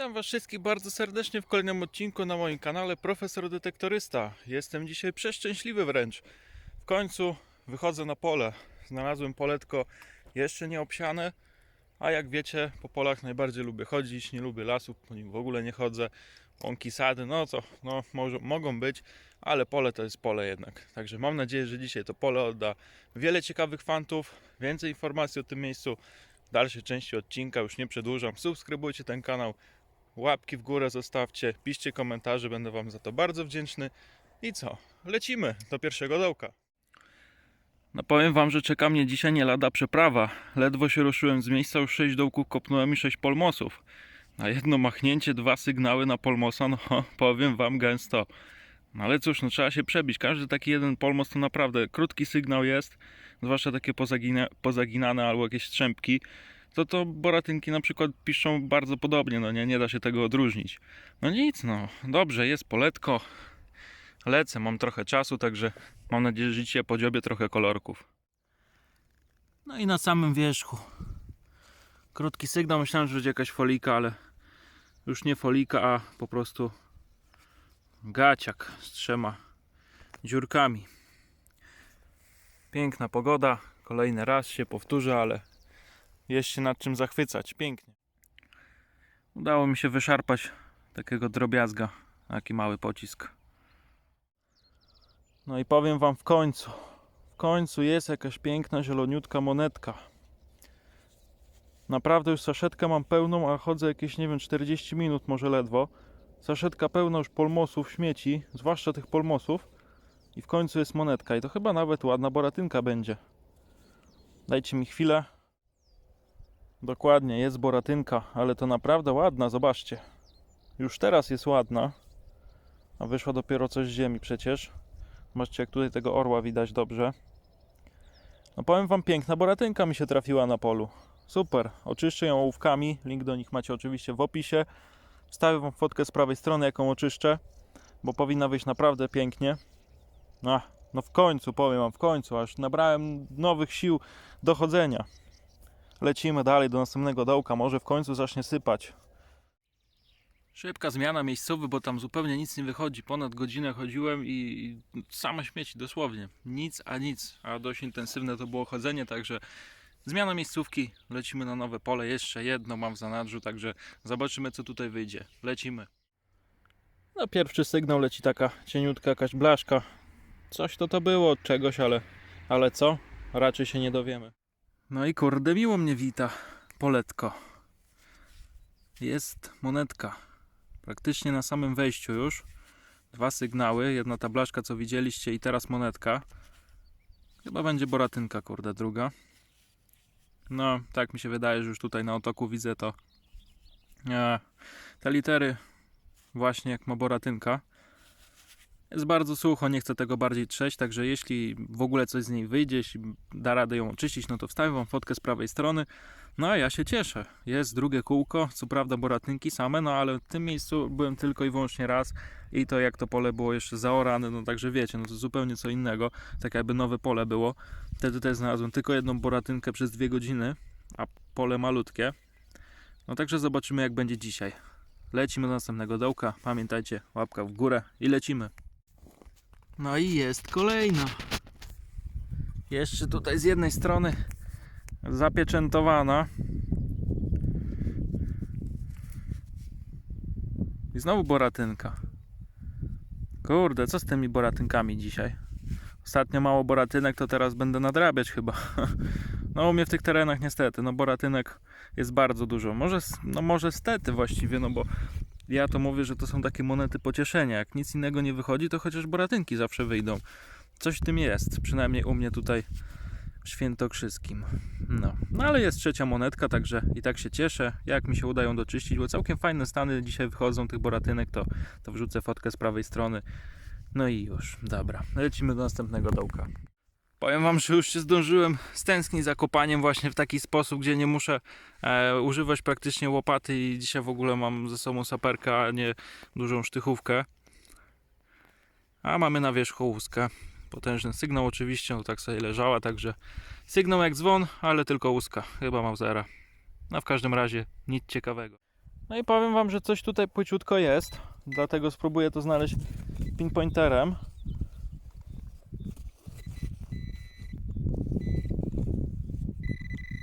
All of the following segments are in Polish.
Witam Was wszystkich bardzo serdecznie w kolejnym odcinku na moim kanale Profesor Detektorysta. Jestem dzisiaj przeszczęśliwy wręcz. W końcu wychodzę na pole. Znalazłem poletko jeszcze nie obsiane, a jak wiecie, po polach najbardziej lubię chodzić, nie lubię lasów, po nich w ogóle nie chodzę. Łąki, sady, no co, no może, mogą być, ale pole to jest pole jednak. Także mam nadzieję, że dzisiaj to pole odda wiele ciekawych fantów, więcej informacji o tym miejscu. Dalszej części odcinka już nie przedłużam. Subskrybujcie ten kanał, łapki w górę zostawcie, piszcie komentarze, będę Wam za to bardzo wdzięczny. I co? Lecimy do pierwszego dołka. No powiem Wam, że czeka mnie dzisiaj nie lada przeprawa. Ledwo się ruszyłem z miejsca, już 6 dołków kopnąłem i 6 polmosów. Na jedno machnięcie dwa sygnały na polmosa, no powiem Wam gęsto. No ale cóż, no trzeba się przebić. Każdy taki jeden polmos to naprawdę krótki sygnał jest, zwłaszcza takie pozagina, pozaginane albo jakieś strzępki to to boratynki na przykład piszą bardzo podobnie, no nie, nie da się tego odróżnić. No nic, no, dobrze, jest poletko, lecę, mam trochę czasu, także mam nadzieję, że dzisiaj podziobie trochę kolorków. No i na samym wierzchu. Krótki sygnał, myślałem, że będzie jakaś folika, ale już nie folika, a po prostu gaciak z trzema dziurkami. Piękna pogoda, kolejny raz się powtórzę, ale jest się nad czym zachwycać. Pięknie. Udało mi się wyszarpać takiego drobiazga. Taki mały pocisk. No i powiem wam w końcu. W końcu jest jakaś piękna, zieloniutka monetka. Naprawdę już saszetkę mam pełną, a chodzę jakieś, nie wiem, 40 minut może ledwo. Saszetka pełna już polmosów, śmieci, zwłaszcza tych polmosów. I w końcu jest monetka. I to chyba nawet ładna boratynka będzie. Dajcie mi chwilę. Dokładnie, jest boratynka, ale to naprawdę ładna, zobaczcie. Już teraz jest ładna, a wyszła dopiero coś z ziemi przecież. Zobaczcie, jak tutaj tego orła widać dobrze. No powiem wam, piękna boratynka mi się trafiła na polu. Super, oczyszczę ją ołówkami, link do nich macie oczywiście w opisie. Wstawię wam fotkę z prawej strony, jaką oczyszczę, bo powinna wyjść naprawdę pięknie. No, no w końcu, powiem wam, w końcu, aż nabrałem nowych sił do chodzenia. Lecimy dalej do następnego dołka, może w końcu zacznie sypać. Szybka zmiana miejscowy, bo tam zupełnie nic nie wychodzi. Ponad godzinę chodziłem i same śmieci, dosłownie. Nic a nic, a dość intensywne to było chodzenie, także zmiana miejscówki. Lecimy na nowe pole, jeszcze jedno mam w zanadrzu, także zobaczymy co tutaj wyjdzie. Lecimy. No pierwszy sygnał leci taka cieniutka jakaś blaszka. Coś to to było od czegoś, ale, ale co? Raczej się nie dowiemy. No i kurde, miło mnie wita poletko. Jest monetka. Praktycznie na samym wejściu już. Dwa sygnały. Jedna ta blaszka, co widzieliście, i teraz monetka. Chyba będzie boratynka, kurde, druga. No, tak mi się wydaje, że już tutaj na otoku widzę to. E, te litery, właśnie jak ma boratynka. Jest bardzo sucho, nie chcę tego bardziej trzeć, także jeśli w ogóle coś z niej wyjdzie, jeśli da radę ją oczyścić, no to wstawię wam fotkę z prawej strony. No a ja się cieszę. Jest drugie kółko, co prawda boratynki same, no ale w tym miejscu byłem tylko i wyłącznie raz i to jak to pole było jeszcze zaorane, no także wiecie, no to zupełnie co innego, tak jakby nowe pole było. Wtedy też znalazłem tylko jedną boratynkę przez dwie godziny, a pole malutkie. No także zobaczymy jak będzie dzisiaj. Lecimy do następnego dołka. Pamiętajcie, łapka w górę i lecimy. No i jest kolejna. Jeszcze tutaj z jednej strony zapieczętowana. I znowu boratynka. Kurde, co z tymi boratynkami dzisiaj? Ostatnio mało boratynek, to teraz będę nadrabiać chyba. No u mnie w tych terenach niestety, no boratynek jest bardzo dużo. Może, no może stety właściwie, no bo ja to mówię, że to są takie monety pocieszenia. Jak nic innego nie wychodzi, to chociaż boratynki zawsze wyjdą. Coś w tym jest, przynajmniej u mnie tutaj w Świętokrzyskim. No. no ale jest trzecia monetka, także i tak się cieszę, jak mi się udają doczyścić, bo całkiem fajne stany dzisiaj wychodzą tych boratynek, to, to wrzucę fotkę z prawej strony. No i już, dobra, lecimy do następnego dołka. Powiem wam, że już się zdążyłem stęsknić za kopaniem właśnie w taki sposób, gdzie nie muszę e, używać praktycznie łopaty i dzisiaj w ogóle mam ze sobą saperkę, a nie dużą sztychówkę. A mamy na wierzchu łuskę. Potężny sygnał oczywiście, no tak sobie leżała, także sygnał jak dzwon, ale tylko łuska. Chyba mam zera. No w każdym razie nic ciekawego. No i powiem wam, że coś tutaj płyciutko jest, dlatego spróbuję to znaleźć pinpointerem.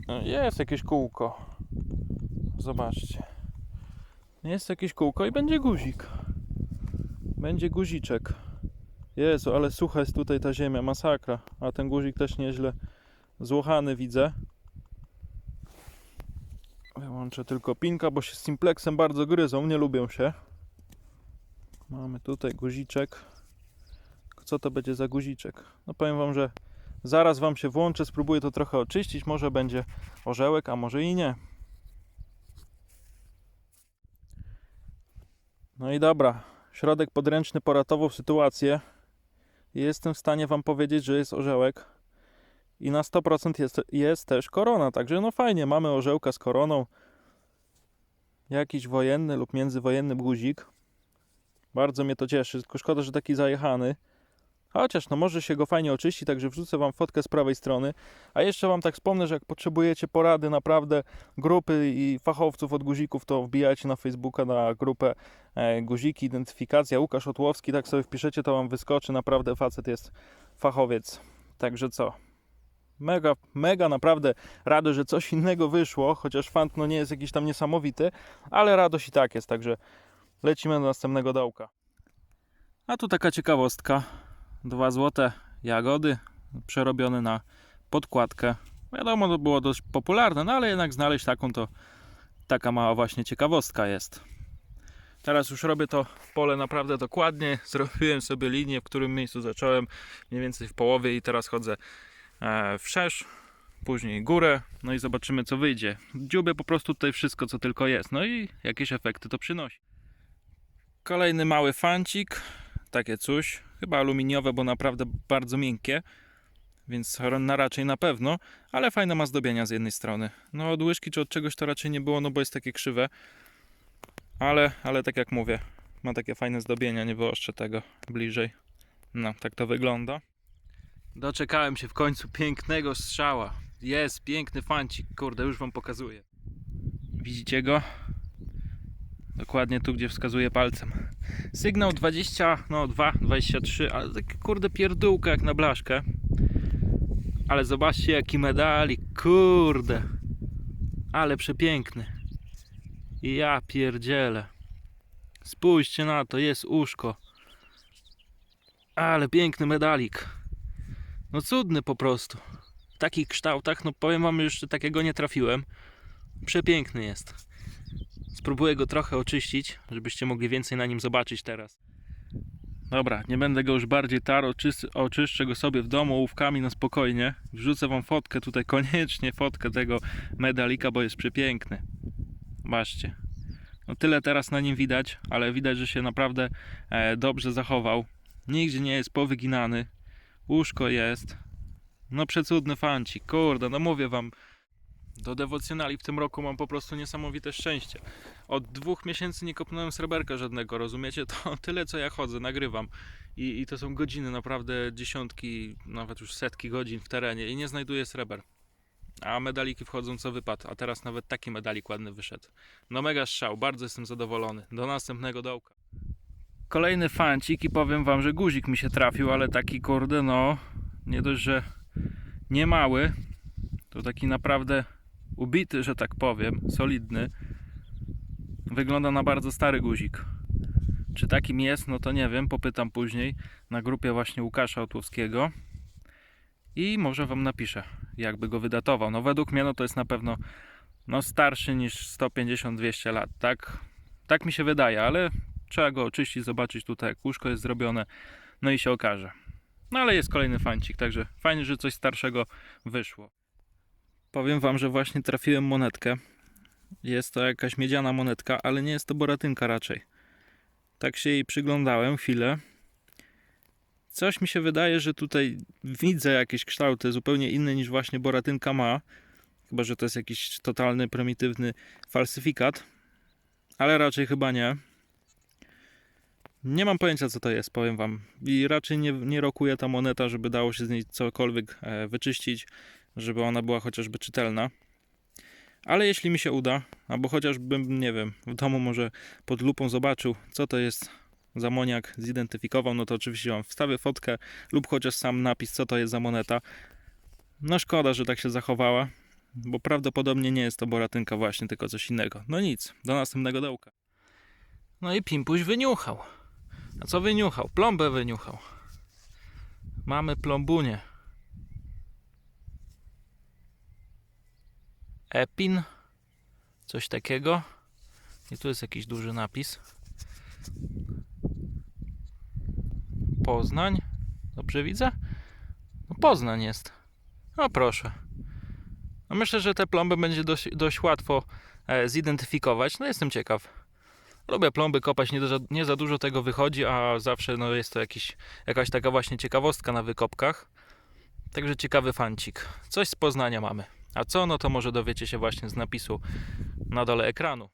No, Jest jakieś kółko. Zobaczcie. Jest jakieś kółko i będzie guzik. Będzie guziczek. Jezu, ale sucha jest tutaj ta ziemia, masakra. A ten guzik też nieźle złochany widzę. Wyłączę tylko pinka, bo się z simplexem bardzo gryzą, nie lubią się. Mamy tutaj guziczek. Co to będzie za guziczek? No powiem wam, że zaraz wam się włączę, spróbuję to trochę oczyścić. Może będzie orzełek, a może i nie. No i dobra, środek podręczny poratował sytuację. Jestem w stanie wam powiedzieć, że jest orzełek. I na 100% jest, jest też korona. Także no fajnie, mamy orzełka z koroną. Jakiś wojenny lub międzywojenny guzik. Bardzo mnie to cieszy, tylko szkoda, że taki zajechany. Chociaż no może się go fajnie oczyści, także wrzucę wam fotkę z prawej strony. A jeszcze wam tak wspomnę, że jak potrzebujecie porady naprawdę grupy i fachowców od guzików, to wbijajcie na Facebooka na grupę e, guziki, identyfikacja Łukasz Otłowski, tak sobie wpiszecie, to wam wyskoczy. Naprawdę facet jest fachowiec. Także co? Mega, mega naprawdę radość, że coś innego wyszło, chociaż fant no nie jest jakiś tam niesamowity, ale radość i tak jest, także lecimy do następnego dołka. A tu taka ciekawostka. Dwa złote jagody przerobione na podkładkę. Wiadomo, to było dość popularne, no ale jednak znaleźć taką to taka mała właśnie ciekawostka jest. Teraz już robię to pole naprawdę dokładnie. Zrobiłem sobie linię, w którym miejscu zacząłem, mniej więcej w połowie i teraz chodzę e, wszerz, później górę, no i zobaczymy co wyjdzie. Dziubię po prostu tutaj wszystko co tylko jest, no i jakieś efekty to przynosi. Kolejny mały fancik, takie coś, chyba aluminiowe, bo naprawdę bardzo miękkie, więc na raczej na pewno, ale fajne ma zdobienia z jednej strony. No od łyżki czy od czegoś to raczej nie było, no bo jest takie krzywe, ale, ale tak jak mówię, ma takie fajne zdobienia, nie wyoszczę tego bliżej. No, tak to wygląda. Doczekałem się w końcu pięknego strzała. Jest piękny fancik, kurde, już wam pokazuję. Widzicie go? Dokładnie tu, gdzie wskazuję palcem. Sygnał 20, no 2, 23, ale taki kurde pierdółka jak na blaszkę. Ale zobaczcie jaki medalik, kurde. Ale przepiękny. Ja pierdzielę. Spójrzcie na to, jest uszko. Ale piękny medalik. No cudny po prostu. W takich kształtach, no powiem wam, jeszcze takiego nie trafiłem. Przepiękny jest. Spróbuję go trochę oczyścić, żebyście mogli więcej na nim zobaczyć teraz. Dobra, nie będę go już bardziej tarł, oczyszczę, go sobie w domu ołówkami na spokojnie. Wrzucę wam fotkę tutaj, koniecznie fotkę tego medalika, bo jest przepiękny. Zobaczcie. No tyle teraz na nim widać, ale widać, że się naprawdę e, dobrze zachował. Nigdzie nie jest powyginany. Łóżko jest. No przecudny fancik, kurde, no mówię wam. Do dewocjonali w tym roku mam po prostu niesamowite szczęście. Od dwóch miesięcy nie kopnąłem sreberka żadnego, rozumiecie? To tyle co ja chodzę, nagrywam. I, I to są godziny, naprawdę dziesiątki, nawet już setki godzin w terenie i nie znajduję sreber. A medaliki wchodzą co wypad, a teraz nawet taki medalik ładny wyszedł. No mega strzał, bardzo jestem zadowolony. Do następnego dołka. Kolejny fancik i powiem wam, że guzik mi się trafił, ale taki kurde no, nie dość, że nie mały, to taki naprawdę ubity, że tak powiem, solidny. Wygląda na bardzo stary guzik. Czy takim jest, no to nie wiem, popytam później na grupie właśnie Łukasza Otłowskiego i może wam napiszę, jakby go wydatował. No według mnie no to jest na pewno no starszy niż 150-200 lat, tak? Tak mi się wydaje, ale trzeba go oczyścić, zobaczyć tutaj jak łóżko jest zrobione, no i się okaże. No ale jest kolejny fancik, także fajnie, że coś starszego wyszło. Powiem wam, że właśnie trafiłem monetkę. Jest to jakaś miedziana monetka, ale nie jest to boratynka raczej. Tak się jej przyglądałem chwilę. Coś mi się wydaje, że tutaj widzę jakieś kształty zupełnie inne niż właśnie boratynka ma. Chyba, że to jest jakiś totalny, prymitywny falsyfikat. Ale raczej chyba nie. Nie mam pojęcia co to jest, powiem wam. I raczej nie, nie rokuje ta moneta, żeby dało się z niej cokolwiek e, wyczyścić, żeby ona była chociażby czytelna. Ale jeśli mi się uda, albo chociażbym, nie wiem, w domu może pod lupą zobaczył, co to jest za moniak, zidentyfikował, no to oczywiście wam wstawię fotkę lub chociaż sam napis, co to jest za moneta. No szkoda, że tak się zachowała, bo prawdopodobnie nie jest to boratynka właśnie, tylko coś innego. No nic, do następnego dołka. No i Pimpuś wyniuchał. A co wyniuchał? Plombę wyniuchał. Mamy plombunię. Epin. Coś takiego. I tu jest jakiś duży napis. Poznań. Dobrze widzę? No Poznań jest. No proszę. No myślę, że te plomby będzie dość, dość łatwo e, zidentyfikować. No jestem ciekaw. Lubię plomby kopać, nie, za- nie za dużo tego wychodzi, a zawsze no, jest to jakiś, jakaś taka właśnie ciekawostka na wykopkach. Także ciekawy fancik. Coś z Poznania mamy. A co, no to może dowiecie się właśnie z napisu na dole ekranu.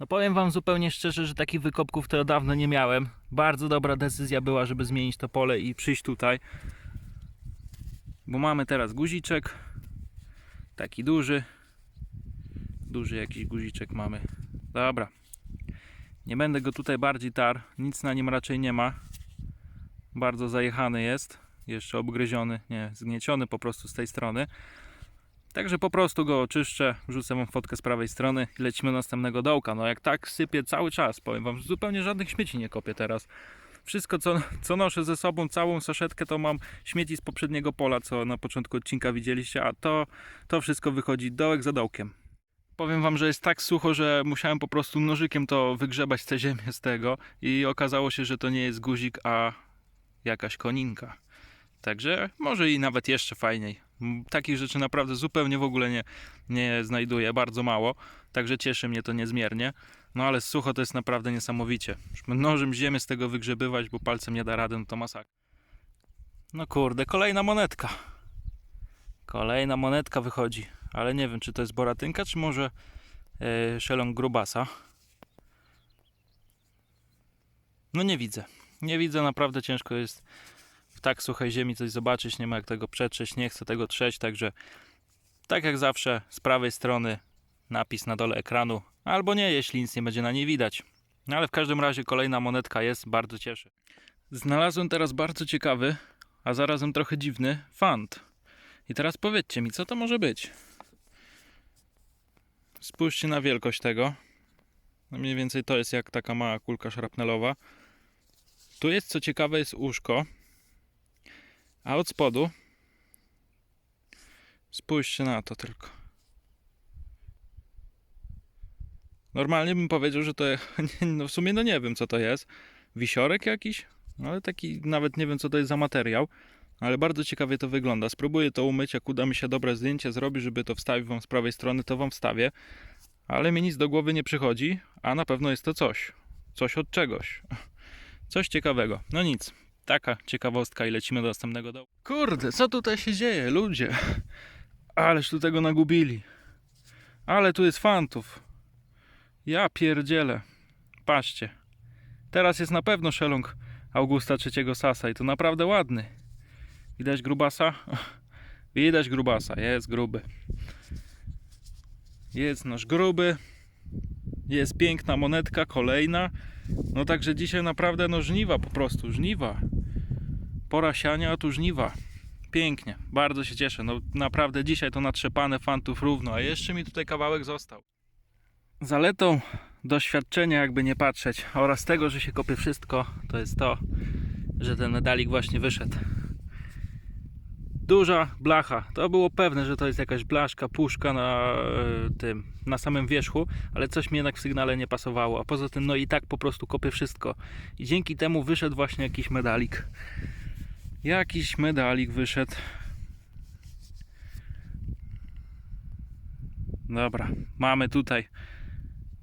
No powiem wam zupełnie szczerze, że takich wykopków to dawno nie miałem. Bardzo dobra decyzja była, żeby zmienić to pole i przyjść tutaj. Bo mamy teraz guziczek. Taki duży. Duży jakiś guziczek mamy. Dobra. Nie będę go tutaj bardziej tar. Nic na nim raczej nie ma. Bardzo zajechany jest. Jeszcze obgryziony, nie, zgnieciony po prostu z tej strony. Także po prostu go oczyszczę, wrzucę wam fotkę z prawej strony i lecimy do następnego dołka. No jak tak sypię cały czas, powiem wam, zupełnie żadnych śmieci nie kopię teraz. Wszystko co, co noszę ze sobą, całą saszetkę to mam śmieci z poprzedniego pola, co na początku odcinka widzieliście, a to, to wszystko wychodzi dołek za dołkiem. Powiem wam, że jest tak sucho, że musiałem po prostu nożykiem to wygrzebać tę ziemię z tego i okazało się, że to nie jest guzik, a jakaś koninka. Także może i nawet jeszcze fajniej. Takich rzeczy naprawdę zupełnie w ogóle nie, nie znajduję, bardzo mało. Także cieszy mnie to niezmiernie. No ale sucho to jest naprawdę niesamowicie. Nożem ziemię z tego wygrzebywać, bo palcem nie da rady, no to masakra. No kurde, kolejna monetka. Kolejna monetka wychodzi, ale nie wiem, czy to jest boratynka, czy może yy, szelong grubasa. No nie widzę. Nie widzę, naprawdę ciężko jest tak suchej ziemi coś zobaczyć, nie ma jak tego przetrzeć, nie chcę tego trzeć, także tak jak zawsze z prawej strony napis na dole ekranu, albo nie, jeśli nic nie będzie na niej widać. No ale w każdym razie kolejna monetka jest, bardzo cieszy. Znalazłem teraz bardzo ciekawy, a zarazem trochę dziwny fant. I teraz powiedzcie mi, co to może być? Spójrzcie na wielkość tego. No mniej więcej to jest jak taka mała kulka szrapnelowa. Tu jest, co ciekawe, jest uszko. A od spodu spójrzcie na to tylko. Normalnie bym powiedział, że to no w sumie no nie wiem co to jest. Wisiorek jakiś? No ale taki nawet nie wiem co to jest za materiał. Ale bardzo ciekawie to wygląda. Spróbuję to umyć, jak uda mi się dobre zdjęcie zrobić, żeby to wstawić wam z prawej strony, to wam wstawię. Ale mi nic do głowy nie przychodzi, a na pewno jest to coś. Coś od czegoś. Coś ciekawego. No nic. Taka ciekawostka i lecimy do następnego dołu. Kurde, co tutaj się dzieje, ludzie? Ależ tu tego nagubili. Ale tu jest fantów. Ja pierdzielę. Patrzcie. Teraz jest na pewno szelong Augusta III Sasa i to naprawdę ładny. Widać grubasa? Widać grubasa, jest gruby. Jest nasz gruby. Jest piękna monetka, kolejna. No także dzisiaj naprawdę no żniwa po prostu, żniwa. Pora siania, a tu żniwa. Pięknie, bardzo się cieszę. No naprawdę dzisiaj to natrzepane fantów równo, a jeszcze mi tutaj kawałek został. Zaletą doświadczenia, jakby nie patrzeć, oraz tego, że się kopie wszystko, to jest to, że ten medalik właśnie wyszedł. Duża blacha. To było pewne, że to jest jakaś blaszka, puszka na e, tym, na samym wierzchu, ale coś mi jednak w sygnale nie pasowało. A poza tym, no i tak po prostu kopię wszystko. I dzięki temu wyszedł właśnie jakiś medalik. Jakiś medalik wyszedł. Dobra, mamy tutaj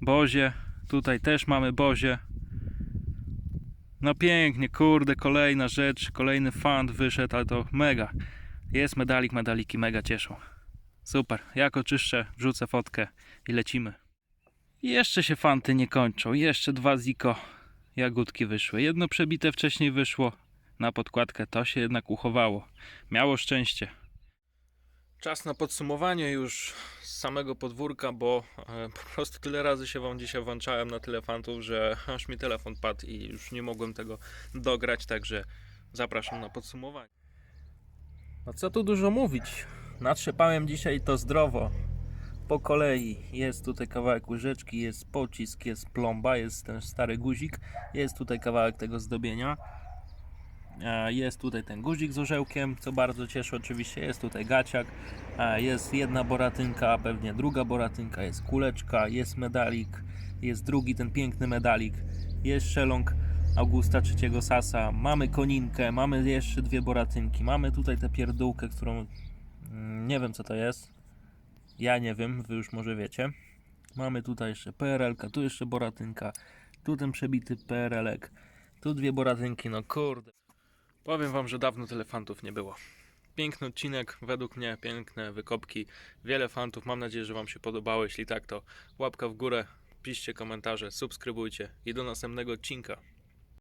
Bozie, tutaj też mamy Bozie. No pięknie, kurde, kolejna rzecz, kolejny fant wyszedł, ale to mega. Jest medalik, medaliki mega cieszą. Super, jak oczyszczę, wrzucę fotkę i lecimy. Jeszcze się fanty nie kończą, jeszcze dwa ziko jagódki wyszły. Jedno przebite wcześniej wyszło na podkładkę, to się jednak uchowało. Miało szczęście. Czas na podsumowanie już z samego podwórka, bo e, po prostu tyle razy się Wam dzisiaj włączałem na tyle fantów, że aż mi telefon padł i już nie mogłem tego dograć, także zapraszam na podsumowanie. No co tu dużo mówić? Natrzepałem dzisiaj to zdrowo. Po kolei jest tutaj kawałek łyżeczki, jest pocisk, jest plomba, jest ten stary guzik, jest tutaj kawałek tego zdobienia. E, Jest tutaj ten guzik z orzełkiem, co bardzo cieszy oczywiście. Jest tutaj gaciak, e, jest jedna boratynka, pewnie druga boratynka, jest kuleczka, jest medalik, jest drugi ten piękny medalik, jest szeląg Augusta III Sasa, mamy koninkę, mamy jeszcze dwie boratynki, mamy tutaj tę pierdółkę, którą mm, nie wiem co to jest. Ja nie wiem, wy już może wiecie. Mamy tutaj jeszcze PRL, tu jeszcze boratynka, tu ten przebity PRL-ek, tu dwie boratynki, no kurde. Powiem wam, że dawno tyle fantów nie było. Piękny odcinek, według mnie piękne wykopki, wiele fantów. Mam nadzieję, że wam się podobało. Jeśli tak, to łapka w górę, piszcie komentarze, subskrybujcie i do następnego odcinka.